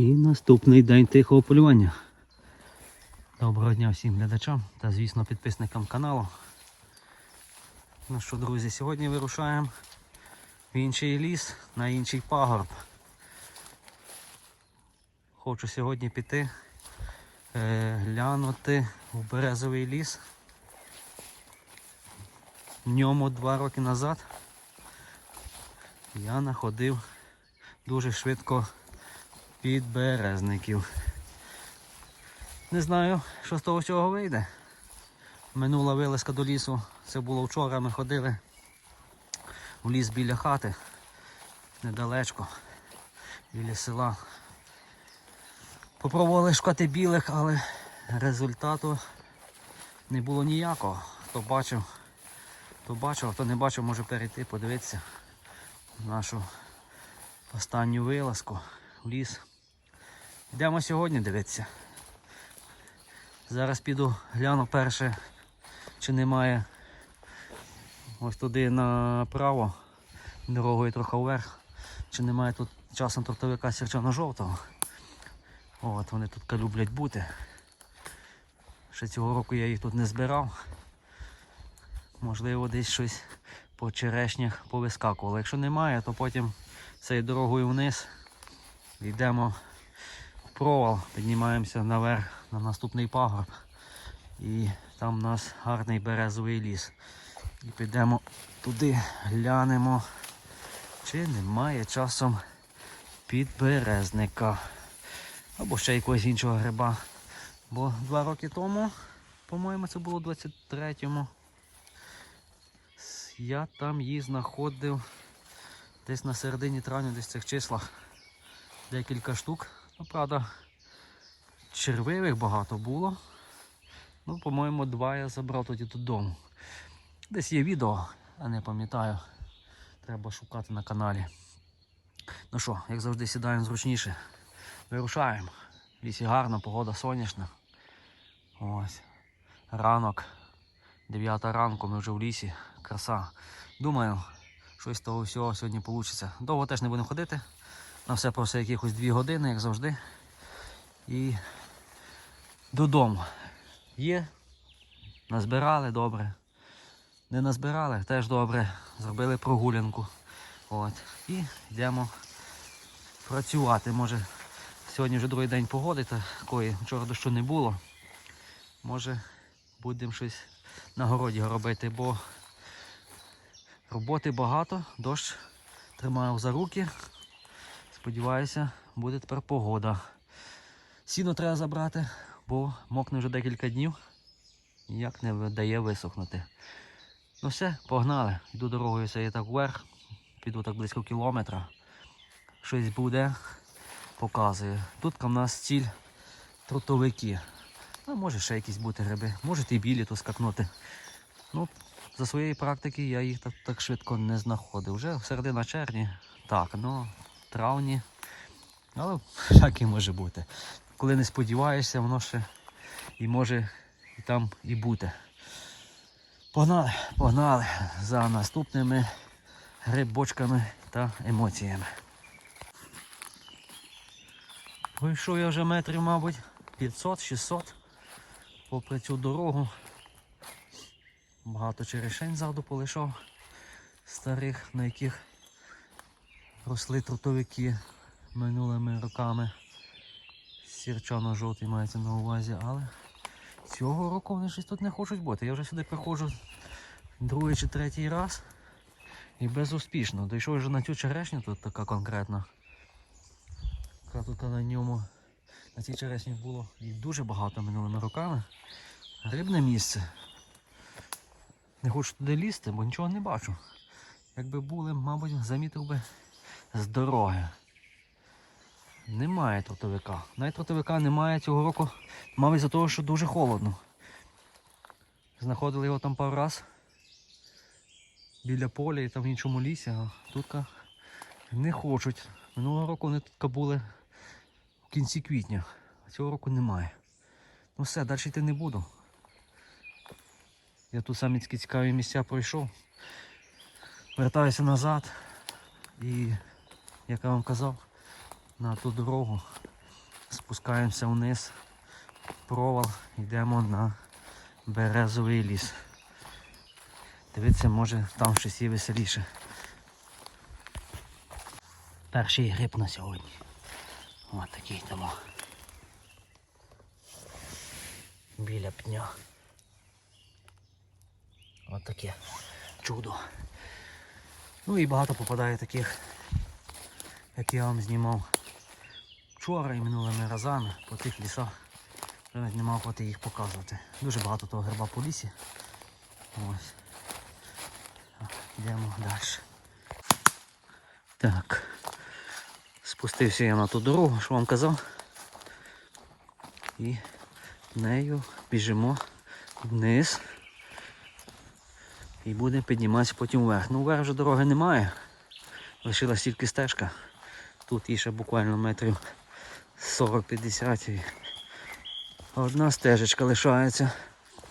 І наступний день тихого полювання. Доброго дня всім глядачам та, звісно, підписникам каналу. Ну що, друзі, сьогодні вирушаємо в інший ліс, на інший пагорб. Хочу сьогодні піти е, глянути в березовий ліс. В ньому два роки назад я знаходив дуже швидко підберезників. Не знаю, що з того всього вийде. Минула вилазка до лісу, це було вчора, ми ходили в ліс біля хати, недалечко, біля села. Попробували шукати білих, але результату не було ніякого. Хто бачив, хто бачив, хто не бачив, може перейти, подивитися нашу останню вилазку в ліс. Йдемо сьогодні дивитися. Зараз піду гляну перше, чи немає ось туди направо, дорогою трохи вверх, чи немає тут часом трактовика сірчано-жовтого. От вони тут люблять бути. Ще цього року я їх тут не збирав. Можливо, десь щось по черешнях повискакувало. Якщо немає, то потім цією дорогою вниз йдемо провал, піднімаємося наверх на наступний пагорб. І там у нас гарний березовий ліс. І підемо туди, глянемо, чи немає часом підберезника. Або ще якогось іншого гриба. Бо два роки тому, по-моєму, це було 23-му. Я там її знаходив десь на середині травня, десь в цих числах. Декілька штук. Ну, правда, червивих багато було. Ну, по-моєму, два я забрав тоді додому. Десь є відео, а не пам'ятаю. Треба шукати на каналі. Ну що, як завжди, сідаємо зручніше. Вирушаємо. В лісі гарна, погода сонячна. Ось. Ранок. 9 ранку ми вже в лісі. Краса. Думаю, щось того всього сьогодні вийде. Довго теж не будемо ходити. На все про все якихось 2 години, як завжди. І додому. Є. Назбирали добре. Не назбирали, теж добре. Зробили прогулянку. От. І йдемо працювати. Може сьогодні вже другий день погоди такої, вчора дощу не було. Може будемо щось на городі робити, бо роботи багато, дощ тримаю за руки. Сподіваюся, буде тепер погода. Сіно треба забрати, бо мокне вже декілька днів. Ніяк не дає висохнути. Ну все, погнали. Йду дорогою я так вверх, піду так близько кілометра. Щось буде, показує. Тут в нас ціль трутовики. Ну, може ще якісь бути гриби, може і білі тут скакнути. Ну, за своєї практики я їх так, так швидко не знаходив. Вже середина червні, так, ну, травні. Але всяке може бути. Коли не сподіваєшся, воно ще і може і там і бути. Погнали, погнали за наступними грибочками та емоціями. Вийшов я вже метрів, мабуть, 500-600 попри цю дорогу. Багато черешень ззаду полишав старих, на яких росли трутовики минулими роками. Сірчано-жовтий мається на увазі, але цього року вони щось тут не хочуть бути. Я вже сюди приходжу другий чи третій раз і безуспішно. Дійшов вже на цю черешню тут така конкретна. Яка тут на ньому на цій черешні було і дуже багато минулими роками. Грибне місце. Не хочу туди лізти, бо нічого не бачу. Якби були, мабуть, замітив би з дороги. Немає тротовика. Навіть тротовика немає цього року, мабуть, за того, що дуже холодно. Знаходили його там пару раз біля поля і там в іншому лісі, а тут не хочуть. Минулого року вони тут були в кінці квітня, а цього року немає. Ну все, далі йти не буду. Я тут самі такі цікаві місця пройшов. Вертаюся назад і, як я вам казав, на ту дорогу спускаємося вниз, провал, йдемо на березовий ліс. Дивіться, може там щось є веселіше. Перший гриб на сьогодні. Ось такий там. Біля пня. Ось таке чудо. Ну і багато попадає таких, як я вам знімав вчора і минулими разами по тих лісах. Вже навіть нема охоти їх показувати. Дуже багато того гриба по лісі. Ось. Йдемо далі. Так. Спустився я на ту дорогу, що вам казав. І нею біжимо вниз. І будемо підніматися потім вверх. Ну вверх вже дороги немає. Лишилась тільки стежка. Тут їй буквально метрів 40-50. Одна стежечка лишається.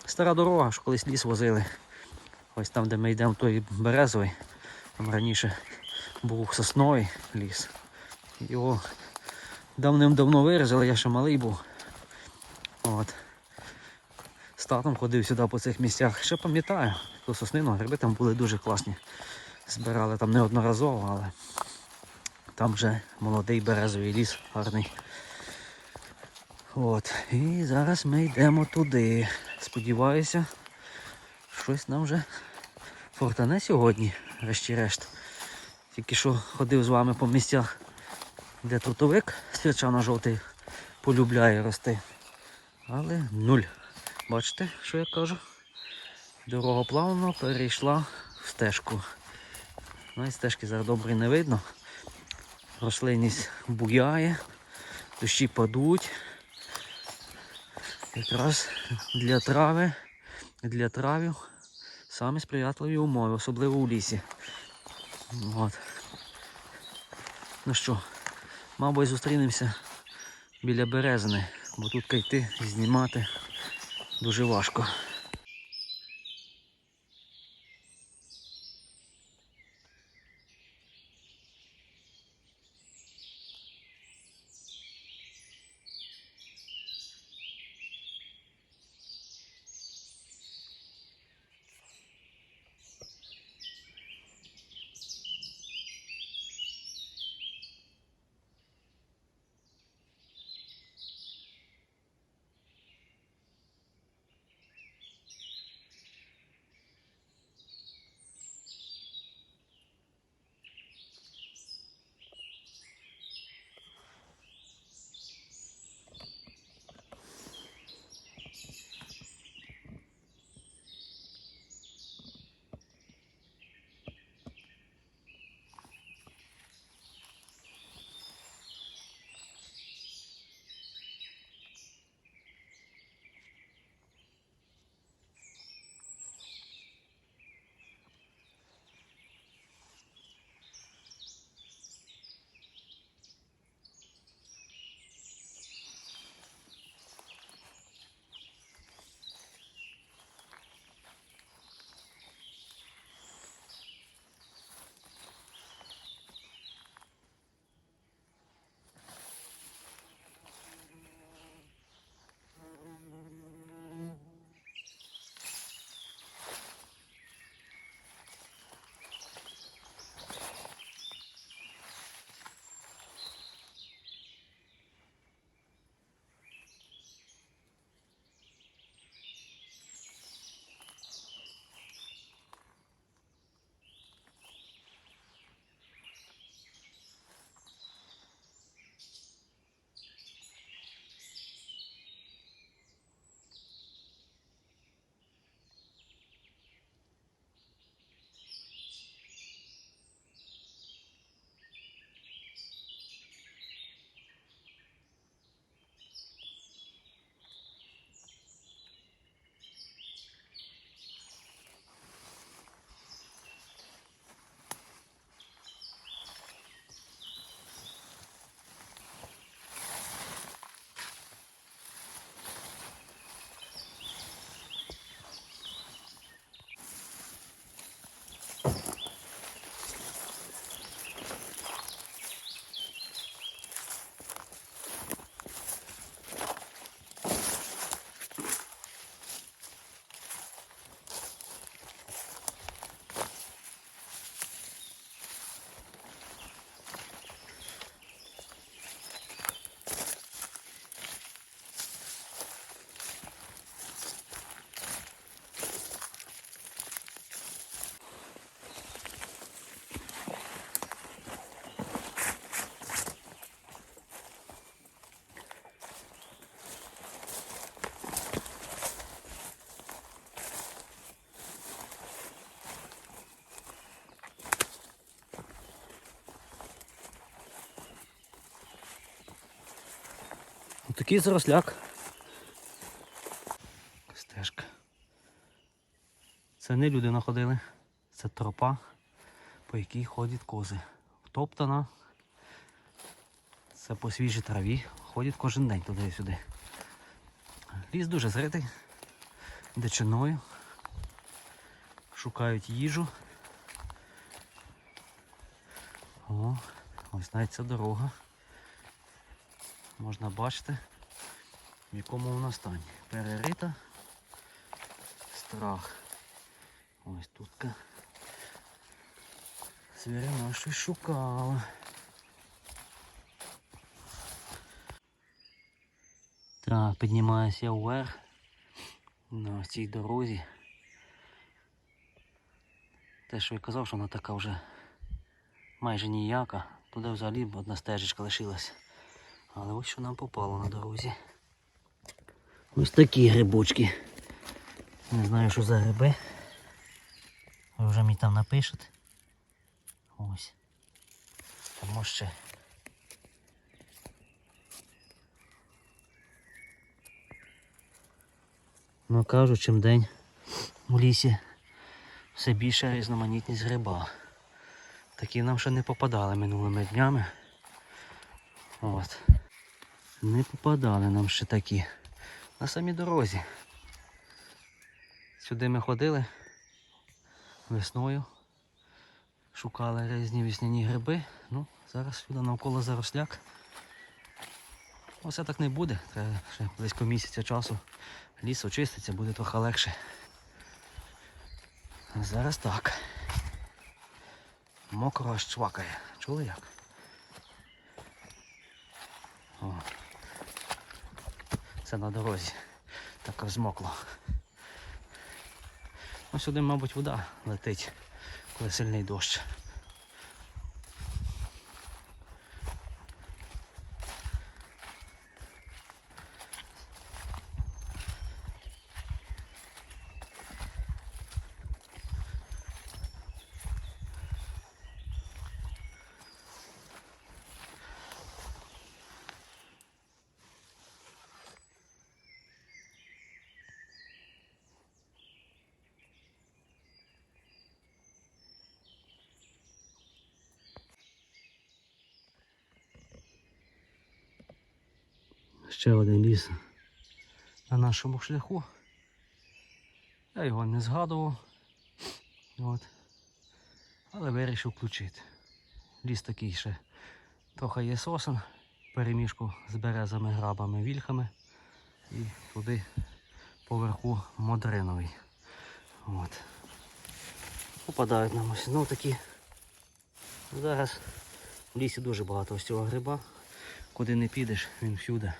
Стара дорога, що колись ліс возили. Ось там, де ми йдемо, той березовий. Там раніше був сосновий ліс. Його давним-давно вирізали, я ще малий був. От. З татом ходив сюди по цих місцях. Ще пам'ятаю, ту соснину, гриби там були дуже класні. Збирали там неодноразово, але там вже молодий березовий ліс гарний. От. І зараз ми йдемо туди. Сподіваюся, щось нам вже фортане сьогодні, решті-решт. Тільки що ходив з вами по місцях, де трутовик свячано-жовтий полюбляє рости. Але нуль. Бачите, що я кажу? Дорога плавно перейшла в стежку. Ну і стежки зараз добре не видно. Рослинність буяє, дощі падуть. Якраз для трави, для травів самі сприятливі умови, особливо у лісі. От. Ну що, мабуть, зустрінемося біля березини, бо тут йти і знімати дуже важко. Такий заросляк. Стежка. Це не люди находили, це тропа, по якій ходять кози. Втоптана. Це по свіжій траві. Ходять кожен день туди і сюди. Ліс дуже зритий, дичиною. Шукають їжу. О, ось навіть ця дорога. Можна бачити, в якому вона стані. Перерита. Страх. Ось тут. Звірина щось шукала. Так, піднімаюся вверх на цій дорозі. Те, що я казав, що вона така вже майже ніяка. Туди взагалі одна стежечка лишилась. Але ось що нам попало на дорозі. Ось такі грибочки. Не знаю, що за гриби. Ви вже мені там напишете. Ось. Тому ще. Ну кажуть, чим день у лісі все більше різноманітність гриба. Такі нам ще не попадали минулими днями. От. Не попадали нам ще такі. На самій дорозі. Сюди ми ходили весною. Шукали різні весняні гриби. Ну, зараз сюди навколо заросляк. Оце так не буде. Треба ще близько місяця часу. Ліс очиститься, буде трохи легше. А зараз так. Мокро аж чвакає. Чули як? О. Це на дорозі. Так розмокло. Ну, сюди, мабуть, вода летить, коли сильний дощ. Ще один ліс на нашому шляху. Я його не згадував. От. Але вирішив включити. Ліс такий ще трохи є сосен, перемішку з березами, грабами, вільхами. І туди поверху модриновий. От. Попадають нам ось ну такі. Зараз в лісі дуже багато ось цього гриба. Куди не підеш, він всюди.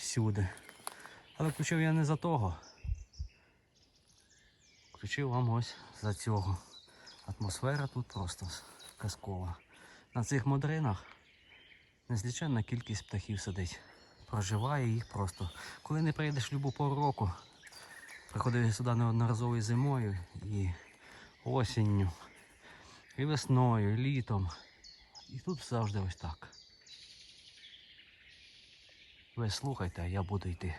Всюди. Але включив я не за того. Включив вам ось за цього. Атмосфера тут просто казкова. На цих модринах незліченна кількість птахів сидить. Проживає їх просто. Коли не прийдеш в любу пору року, приходив я сюди неодноразово і зимою, і осінню, і весною, і літом. І тут завжди ось так. Ви слухайте, а я буду йти.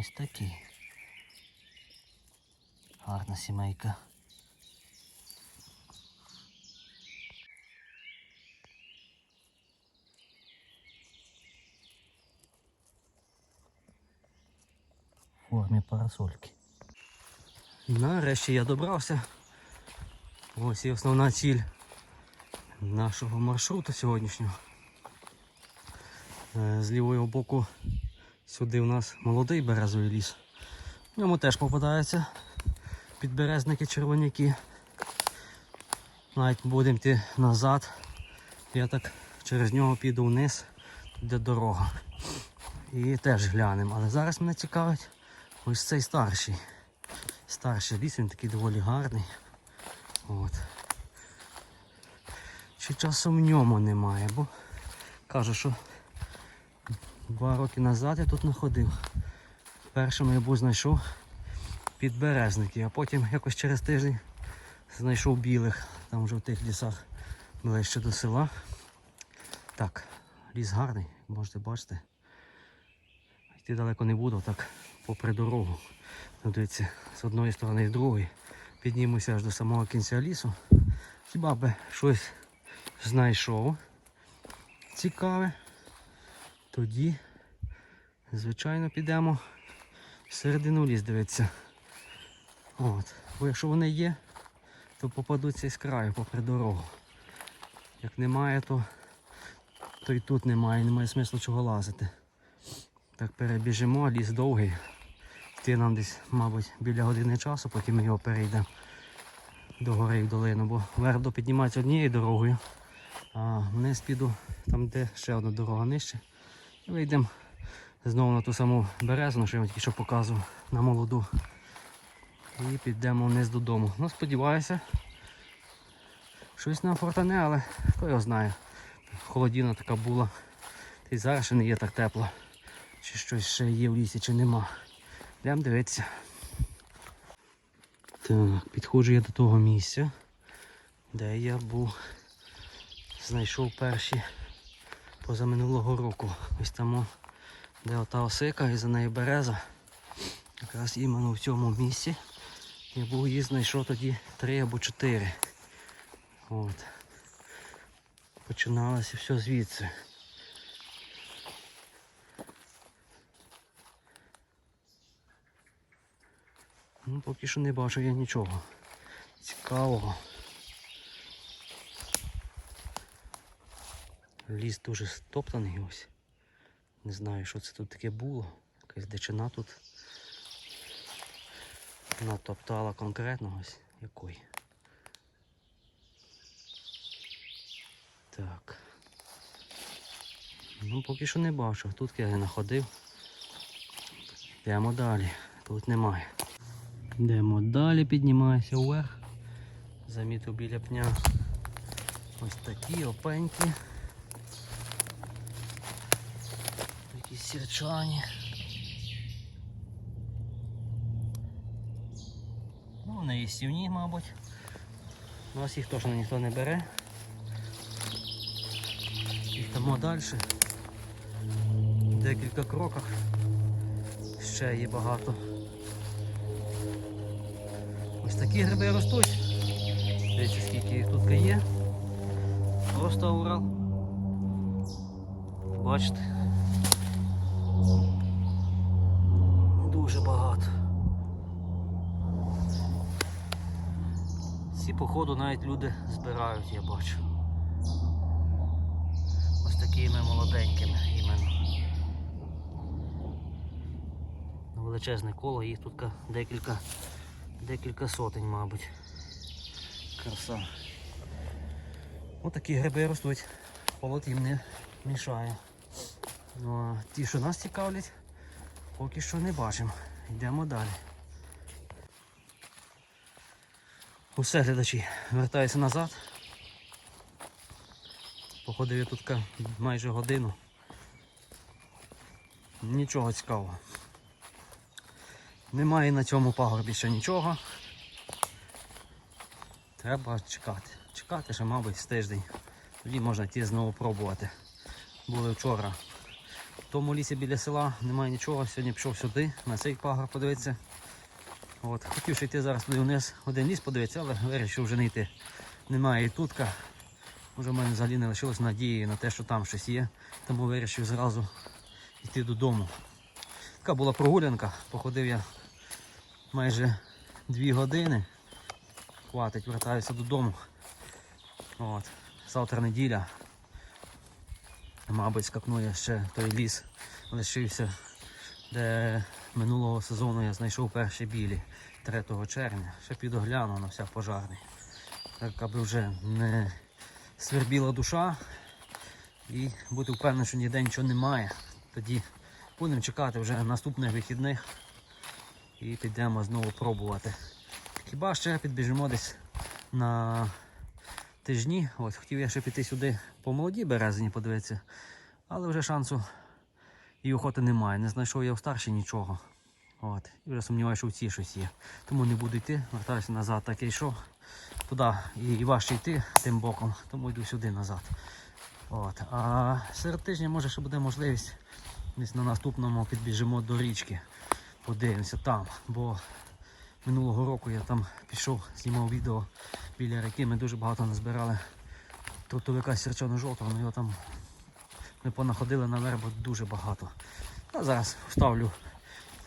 Ось такі. Гарна сімейка. Формі парасольки. Нарешті я добрався. Ось і основна ціль нашого маршруту сьогоднішнього. Е, З лівого боку сюди у нас молодий березовий ліс. В ньому теж попадаються підберезники червоняки. Навіть будемо йти назад. Я так через нього піду вниз, де дорога. І теж глянемо. Але зараз мене цікавить ось цей старший. Старший ліс, він такий доволі гарний. От. Чи часом в ньому немає, бо кажу, що два роки назад я тут не ходив. Першим я був знайшов підберезники, а потім якось через тиждень знайшов білих, там вже в тих лісах ближче до села. Так, ліс гарний, можете бачити. Йти далеко не буду, так попри дорогу. Ну, Дивіться, з одної сторони і з другої. Піднімуся аж до самого кінця лісу. Хіба би щось знайшов цікаве, тоді, звичайно, підемо в середину ліс дивитися. От. Бо якщо вони є, то попадуться із краю попри дорогу. Як немає, то, то і тут немає, немає смислу чого лазити. Так перебіжимо, ліс довгий. Йти нам десь, мабуть, біля години часу, потім ми його перейдемо до гори і в долину, бо вверх піднімається однією дорогою, а вниз піду там, де ще одна дорога нижче. І вийдемо знову на ту саму березу, що я вам тільки що показував, на молоду. І підемо вниз додому. Ну, сподіваюся, щось нам фортане, але хто його знає. Холодіна така була. Й зараз ще не є так тепло. Чи щось ще є в лісі, чи нема. Йдемо дивитися. Так, підходжу я до того місця, де я був, знайшов перші позаминулого року. Ось там, де ота осика і за нею береза. Якраз іменно в цьому місці. Я був її знайшов тоді три або чотири. От. Починалося все звідси. Ну, поки що не бачу я нічого цікавого. Ліс дуже стоптаний ось. Не знаю, що це тут таке було. Якась дичина тут натоптала конкретно ось якої. Так. Ну, поки що не бачу. Тут я находив. Йдемо далі. Тут немає. Йдемо далі, піднімаюся вверх. Замітив біля пня. Ось такі опеньки. Якісь сірчані. Ну, вони і сівні, мабуть. У нас їх точно ніхто не бере. Йдемо далі. В декілька кроках. Ще є багато. Ось такі гриби ростуть. Дивіться, скільки їх тут є. Просто Урал. Бачите? Дуже багато. Ці походу навіть люди збирають, я бачу. Ось такими молоденькими іменно. Величезне коло, їх тут декілька декілька сотень, мабуть. Краса. Ось такі гриби ростуть. Холод їм не мішає. Ну а ті, що нас цікавлять, поки що не бачимо. Йдемо далі. Усе, глядачі, вертаюся назад. Походив я тут майже годину. Нічого цікавого. Немає на цьому пагорбі ще нічого. Треба чекати. Чекати ще, мабуть, з тиждень. Тоді можна ті знову пробувати. Були вчора В тому лісі біля села немає нічого. Сьогодні пішов сюди, на цей пагор подивитися. От. Хотів ще йти зараз туди вниз, один ліс подивитися, але вирішив вже не йти. Немає і тутка. Може в мене взагалі не лишилось надії на те, що там щось є. Тому вирішив зразу йти додому. Така була прогулянка, походив я майже дві години. Хватить, вертаюся додому. От. Завтра неділя. Мабуть, скакну я ще той ліс лишився, де минулого сезону я знайшов перші білі 3 червня. Ще підогляну на вся пожарний. Так аби вже не свербіла душа і бути впевнений, що ніде нічого немає. Тоді будемо чекати вже наступних вихідних і підемо знову пробувати. Хіба ще підбіжимо десь на тижні. Ось хотів я ще піти сюди по молодій березині подивитися, але вже шансу і охоти немає. Не знайшов я в старшій нічого. От. І вже сумніваюся, що в цій щось є. Тому не буду йти, вертаюся назад, так я йшов. Туди і, і важче йти тим боком, тому йду сюди назад. От. А серед тижня може ще буде можливість десь на наступному підбіжимо до річки. Подивимося там. Бо минулого року я там пішов, знімав відео біля реки. Ми дуже багато назбирали трутовика сірчано-жовтого, ну його там ми понаходили на вербу дуже багато. А зараз вставлю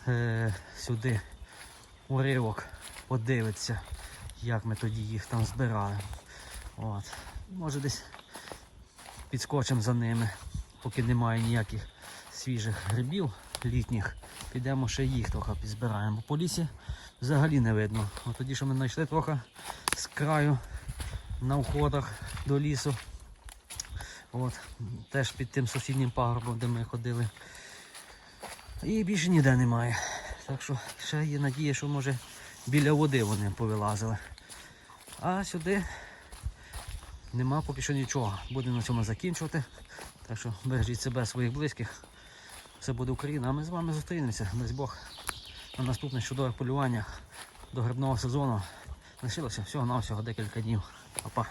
е, сюди уривок, подивиться, як ми тоді їх там збирали. От. Може десь підскочимо за ними, поки немає ніяких свіжих грибів літніх. Підемо ще їх трохи підзбираємо. По лісі взагалі не видно. От тоді, що ми знайшли трохи з краю на входах до лісу. От, теж під тим сусіднім пагорбом, де ми ходили. І більше ніде немає. Так що ще є надія, що може біля води вони повилазили. А сюди нема поки що нічого. Будемо на цьому закінчувати. Так що бережіть себе, своїх близьких. Все буде Україна, а ми з вами зустрінемося. Дасть Бог на наступне чудове полювання до грибного сезону. Лишилося всього-навсього декілька днів. Па-па.